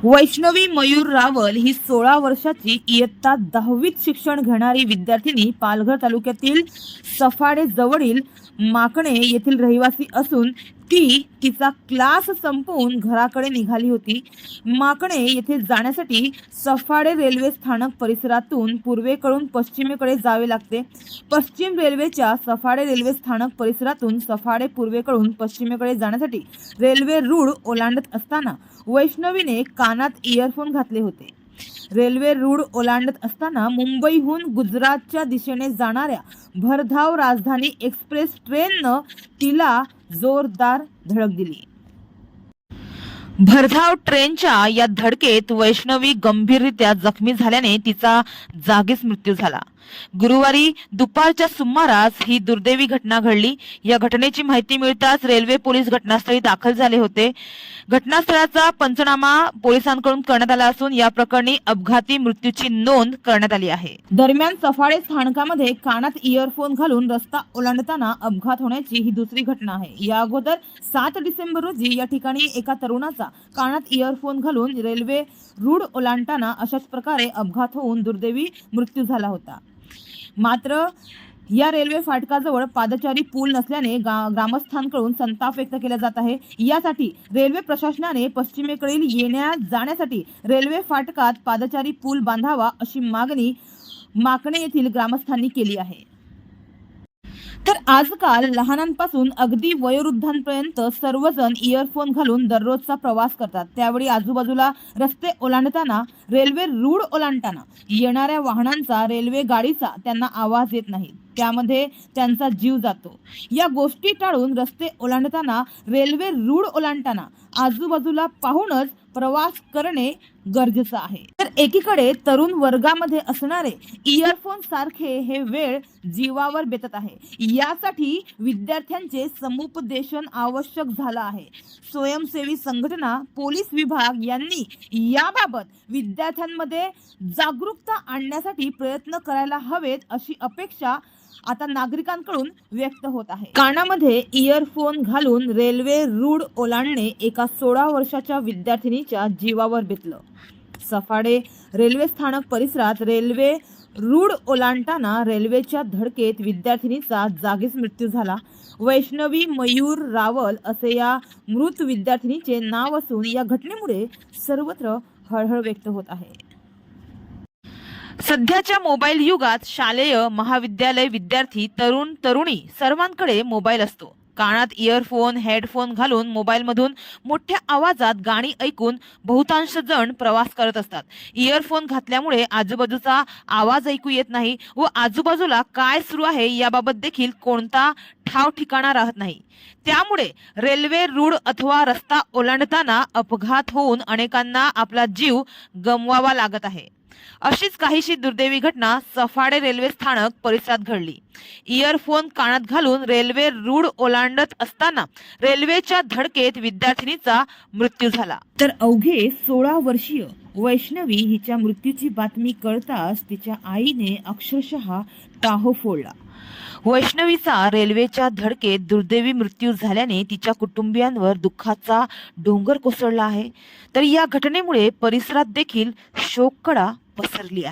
वैष्णवी मयूर रावल ही सोळा वर्षाची इयत्ता दहावीत शिक्षण घेणारी विद्यार्थिनी पालघर तालुक्यातील सफाडे जवळील माकणे येथील रहिवासी असून ती तिचा क्लास संपवून घराकडे निघाली होती. माकणे येथे जाण्यासाठी सफाडे रेल्वे स्थानक परिसरातून पूर्वेकडून पश्चिमेकडे जावे लागते. पश्चिम रेल्वेच्या सफाडे रेल्वे स्थानक परिसरातून सफाडे पूर्वेकडून पश्चिमेकडे जाण्यासाठी रेल्वे रूळ ओलांडत असताना वैष्णवीने कानात इयरफोन घातले होते. रेल्वे रूळ ओलांडत असताना मुंबईहून गुजरातच्या दिशेने जाणाऱ्या भरधाव राजधानी एक्सप्रेस ट्रेननं तिला जोरदार धडक दिली. भरधाव ट्रेनच्या या धडकेत वैष्णवी गंभीररित्या जखमी झाल्याने तिचा जागीच मृत्यू झाला. गुरुवारी दुपारच्या सुमारास ही दुर्दैवी घटना घडली. या घटनेची माहिती मिळताच रेल्वे पोलीस घटनास्थळी दाखल झाले होते. घटनास्थळाचा पंचनामा पोलिसांकडून करण्यात आला असून या प्रकरणी अपघाती मृत्यूची नोंद करण्यात आली आहे. दरम्यान सफाळे स्थानकामध्ये कानात इयरफोन घालून रस्ता ओलांडताना अपघात होण्याची ही दुसरी घटना आहे. या अगोदर सात डिसेंबर रोजी या ठिकाणी एका तरुणाचा कानात इयरफोन घालून रेल्वे रूढ ओलांडताना अशाच प्रकारे अपघात होऊन दुर्दैवी मृत्यू झाला होता. मात्र या रेल्वे फाटकाजवळ पादचारी पूल नसल्याने गा- ग्रामस्थांकडून संताप व्यक्त केला जात आहे. यासाठी रेल्वे प्रशासनाने पश्चिमेकडील येण्या जाण्यासाठी रेल्वे फाटकात पादचारी पूल बांधावा अशी मागणी माकणे येथील ग्रामस्थांनी केली आहे. तर आजकाल लहानांपासून अगदी वयोवृद्धांपर्यंत सर्वजण इयरफोन घालून दररोजचा प्रवास करतात. त्यावेळी आजूबाजूला रस्ते ओलांडताना रेल्वे रूळ ओलांडताना येणाऱ्या वाहनांचा रेल्वे गाडीचा त्यांना आवाज येत नाही. त्यामध्ये त्यांचा जीव जातो. या गोष्टी टाळून रस्ते ओलांडताना रेल्वे रूळ ओलांडताना आजूबाजूला पाहूनच प्रवास करणे गरजेचं आहे. तर एकीकडे तरुण वर्गामध्ये असणारे इयरफोन सारखे हे वेळ जीवावर बेतत आहे. यासाठी विद्यार्थ्यांचे समुपदेशन आवश्यक झालं आहे. स्वयंसेवी संघटना पोलीस विभाग यांनी याबाबत विद्यार्थ्यांमध्ये जागरूकता आणण्यासाठी प्रयत्न करायला हवेत अशी अपेक्षा आता नागरिकांकडून व्यक्त होत आहे. कानामध्ये इयरफोन घालून रेल्वे रूड ओलांडणे एका सोळा वर्षाच्या विद्यार्थिनीच्या जीवावर बेतलं. सफाडे रेल्वे स्थानक परिसरात रेल्वे रूळ ओलांडताना रेल्वेच्या धडकेत विद्यार्थिनीचा जागीच मृत्यू झाला. वैष्णवी मयूर रावल असे या मृत विद्यार्थिनीचे नाव असून या घटनेमुळे सर्वत्र हळहळ व्यक्त होत आहे. सध्याच्या मोबाईल युगात शालेय महाविद्यालय विद्यार्थी तरुण तरुणी सर्वांकडे मोबाईल असतो. कानात इयरफोन हेडफोन घालून मोबाईलमधून मोठ्या आवाजात गाणी ऐकून बहुतांश जण प्रवास करत असतात. इयरफोन घातल्यामुळे आजूबाजूचा आवाज ऐकू येत नाही व आजूबाजूला काय सुरू आहे याबाबत देखील कोणता ठाव ठिकाणा राहत नाही. त्यामुळे रेल्वे रूळ अथवा रस्ता ओलांडताना अपघात होऊन अनेकांना आपला जीव गमवावा लागत आहे. अशीच काहीशी दुर्दैवी घटना सफाडे रेल्वे स्थानक परिसरात घडली. इयरफोन कानात घालून रेल्वे रूढ ओलांडत असताना रेल्वेच्या धडकेत विद्यार्थिनीचा मृत्यू झाला. तर अवघे सोळा वर्षीय वैष्णवी हिच्या मृत्यूची बातमी कळताच तिच्या आईने अक्षरशः टाहो फोडला. वैष्णवीचा रेल्वेच्या धडकेत दुर्दैवी मृत्यू झाल्याने तिच्या कुटुंबियांवर दुःखाचा डोंगर कोसळला आहे. तर या घटनेमुळे परिसरात देखील शोककडा पसरली आहे.